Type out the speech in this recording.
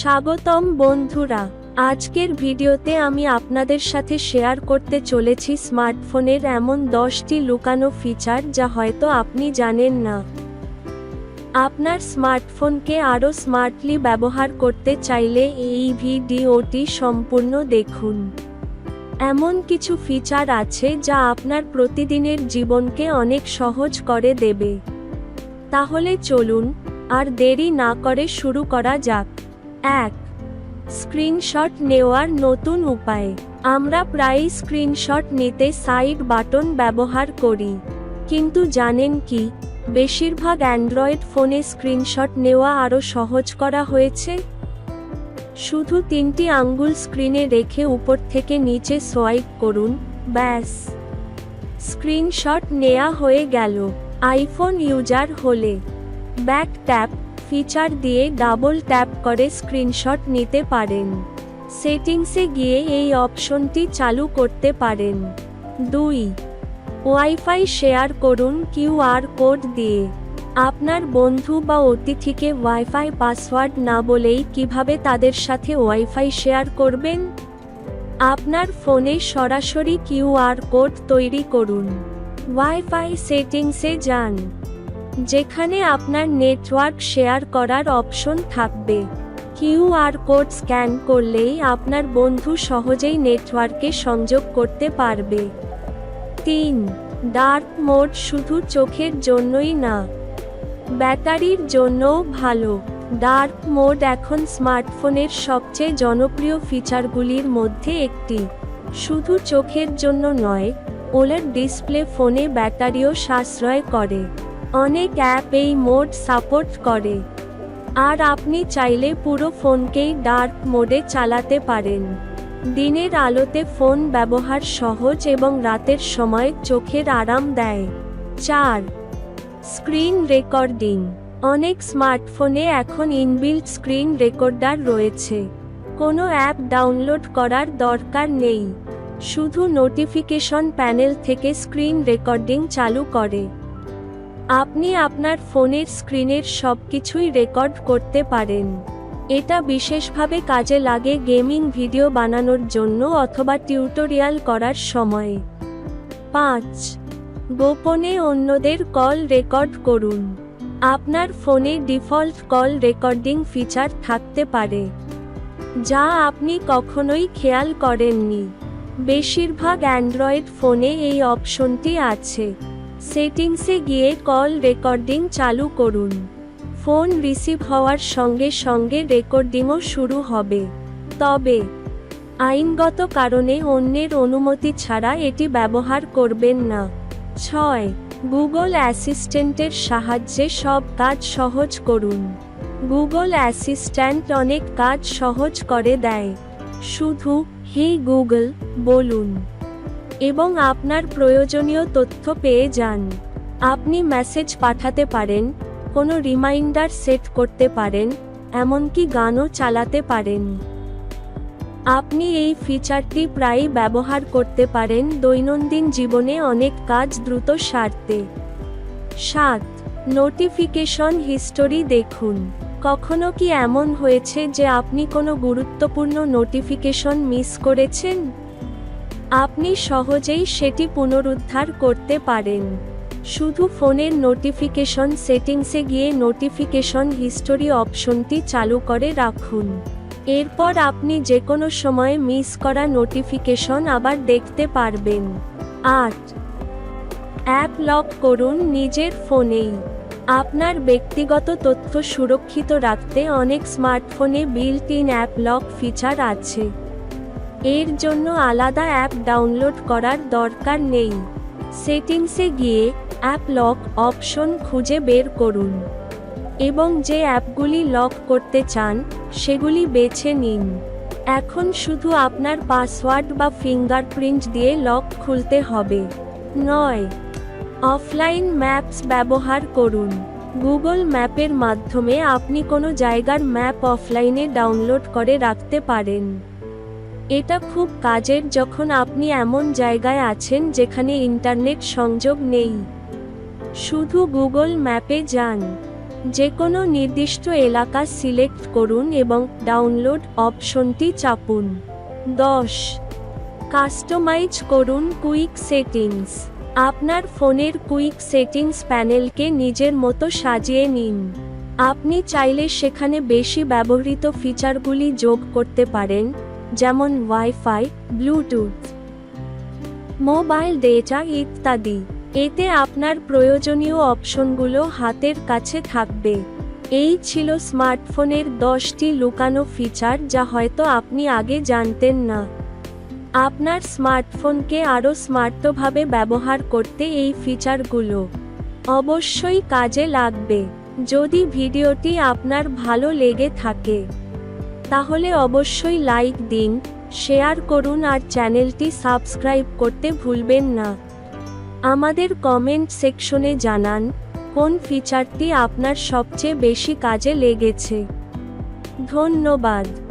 স্বাগতম বন্ধুরা। আজকের ভিডিওতে আমি আপনাদের সাথে শেয়ার করতে চলেছি স্মার্টফোনের এমন দশটি লুকানো ফিচার যা হয়তো আপনি জানেন না। আপনার স্মার্টফোনকে আরও স্মার্টলি ব্যবহার করতে চাইলে এই ভিডিওটি সম্পূর্ণ দেখুন। এমন কিছু ফিচার আছে যা আপনার প্রতিদিনের জীবনকে অনেক সহজ করে দেবে। তাহলে চলুন, আর দেরি না করে শুরু করা যাক। এক। স্ক্রিনশট নেওয়ার নতুন উপায়। আমরা প্রায়ই স্ক্রিনশট নিতে সাইড বাটন ব্যবহার করি। কিন্তু জানেন কি, বেশিরভাগ অ্যান্ড্রয়েড ফোনে স্ক্রিনশট নেওয়া আরও সহজ করা হয়েছে। শুধু তিনটি আঙ্গুল স্ক্রিনে রেখে উপর থেকে নিচে সোয়াইপ করুন, ব্যাস। স্ক্রিনশট নেওয়া হয়ে গেল। আইফোন ইউজার হলে ব্যাক ট্যাপ ফিচার দিয়ে ডাবল ট্যাপ করে স্ক্রিনশট নিতে পারেন। সেটিংসে গিয়ে এই অপশনটি চালু করতে পারেন। দুই, ওয়াইফাই শেয়ার করুন কিউআর কোড দিয়ে। আপনার বন্ধু বা অতিথিকে ওয়াইফাই পাসওয়ার্ড না বলেই কীভাবে তাদের সাথে ওয়াইফাই শেয়ার করবেন? আপনার ফোনে সরাসরি কিউআর কোড তৈরি করুন। ওয়াইফাই সেটিংসে যান। যেখানে আপনার নেটওয়ার্ক শেয়ার করার অপশন থাকবে। কিউআর কোড স্ক্যান করলেই আপনার বন্ধু সহজেই নেটওয়ার্কে সংযোগ করতে পারবে। তিন ডার্ক মোড শুধু চোখের জন্যই না, ব্যাটারির জন্যও ভালো। ডার্ক মোড এখন স্মার্টফোনের সবচেয়ে জনপ্রিয় ফিচারগুলির মধ্যে একটি। শুধু চোখের জন্য নয় ওলার ডিসপ্লে ফোনে ব্যাটারিও সাশ্রয় করে। অনেক অ্যাপ এই মোড সাপোর্ট করে। আর আপনি চাইলে পুরো ফোনকেই ডার্ক মোডে চালাতে পারেন। দিনের আলোতে ফোন ব্যবহার সহজ এবং রাতের সময় চোখের আরাম দেয়। চার, স্ক্রিন রেকর্ডিং। অনেক স্মার্টফোনে এখন ইনবিল্ট স্ক্রিন রেকর্ডার রয়েছে। কোনো অ্যাপ ডাউনলোড করার দরকার নেই। শুধু নোটিফিকেশন প্যানেল থেকে স্ক্রিন রেকর্ডিং চালু করে। আপনি আপনার ফোনের স্ক্রিনের সব কিছুই রেকর্ড করতে পারেন। এটা বিশেষভাবে কাজে লাগে গেমিং ভিডিও বানানোর জন্য অথবা টিউটোরিয়াল করার সময়। পাঁচ, গোপনে অন্যদের কল রেকর্ড করুন। আপনার ফোনে ডিফল্ট কল রেকর্ডিং ফিচার থাকতে পারে, যা আপনি কখনোই খেয়াল করেননি। বেশিরভাগ অ্যান্ড্রয়েড ফোনে এই অপশনটি আছে। সেটিংসে গিয়ে কল রেকর্ডিং চালু করুন। ফোন রিসিভ হওয়ার সঙ্গে সঙ্গে রেকর্ডিংও শুরু হবে। তবে, আইনগত কারণে অন্যের অনুমতি ছাড়া এটি ব্যবহার করবেন না। ছয়, গুগল অ্যাসিস্ট্যান্টের সাহায্যে সব কাজ সহজ করুন। গুগল অ্যাসিস্ট্যান্ট অনেক কাজ সহজ করে দেয়। শুধু, হে গুগল, বলুন। এবং আপনার প্রয়োজনীয় তথ্য পেয়ে যান। আপনি মেসেজ পাঠাতে পারেন, কোনো রিমাইন্ডার সেট করতে পারেন, এমনকি গানও চালাতে পারেন। আপনি এই ফিচারটি প্রায়ই ব্যবহার করতে পারেন দৈনন্দিন জীবনে অনেক কাজ দ্রুত সারতে। সাত, নোটিফিকেশন হিস্টোরি দেখুন। কখনো কি এমন হয়েছে যে আপনি কোনো গুরুত্বপূর্ণ নোটিফিকেশন মিস করেছেন? আপনি সহজেই সেটি পুনরুদ্ধার করতে পারেন। শুধু ফোনের নোটিফিকেশন সেটিংসে গিয়ে নোটিফিকেশন হিস্টোরি অপশনটি চালু করে রাখুন। এরপর আপনি যে কোনো সময়ে মিস করা নোটিফিকেশন আবার দেখতে পারবেন। আট। অ্যাপ লক করুন নিজের ফোনেই। আপনার ব্যক্তিগত তথ্য সুরক্ষিত রাখতে অনেক স্মার্টফোনে built in app lock feature আছে। এর জন্য আলাদা অ্যাপ ডাউনলোড করার দরকার নেই। সেটিংসে গিয়ে অ্যাপ লক অপশন খুঁজে বের করুন এবং যে অ্যাপগুলি লক করতে চান, সেগুলি বেছে নিন। এখন শুধু আপনার পাসওয়ার্ড বা ফিঙ্গারপ্রিন্ট দিয়ে লক খুলতে হবে। নয়, অফলাইন ম্যাপস ব্যবহার করুন। গুগল ম্যাপের মাধ্যমে আপনি কোনো জায়গার ম্যাপ অফলাইনে ডাউনলোড করে রাখতে পারেন। এটা খুব কাজের যখন আপনি এমন জায়গায় আছেন যেখানে ইন্টারনেট সংযোগ নেই। শুধু গুগল ম্যাপে যান। যে কোনো নির্দিষ্ট এলাকা সিলেক্ট করুন এবং ডাউনলোড অপশনটি চাপুন। দশ। কাস্টমাইজ করুন কুইক সেটিংস। আপনার ফোনের কুইক সেটিংস প্যানেলকে নিজের মতো সাজিয়ে নিন। আপনি চাইলে সেখানে বেশি ব্যবহৃত ফিচারগুলি যোগ করতে পারেন যেমন ওয়াইফাই ব্লুটুথ মোবাইল ডেটা ইত্যাদি। এতে আপনার প্রয়োজনীয় অপশনগুলো হাতের কাছে থাকবে। এই ছিল স্মার্টফোনের দশটি লুকানো ফিচার যা হয়তো আপনি আগে জানতেন না। আপনার স্মার্টফোনকে আরও স্মার্টভাবে ব্যবহার করতে এই ফিচারগুলো অবশ্যই কাজে লাগবে। যদি ভিডিওটি আপনার ভালো লেগে থাকে তাহলে অবশ্যই লাইক দিন, শেয়ার করুন আর চ্যানেলটি সাবস্ক্রাইব করতে ভুলবেন না। আমাদের কমেন্ট সেকশনে জানান, কোন ফিচারটি আপনার সবচেয়ে বেশি কাজে লেগেছে। ধন্যবাদ।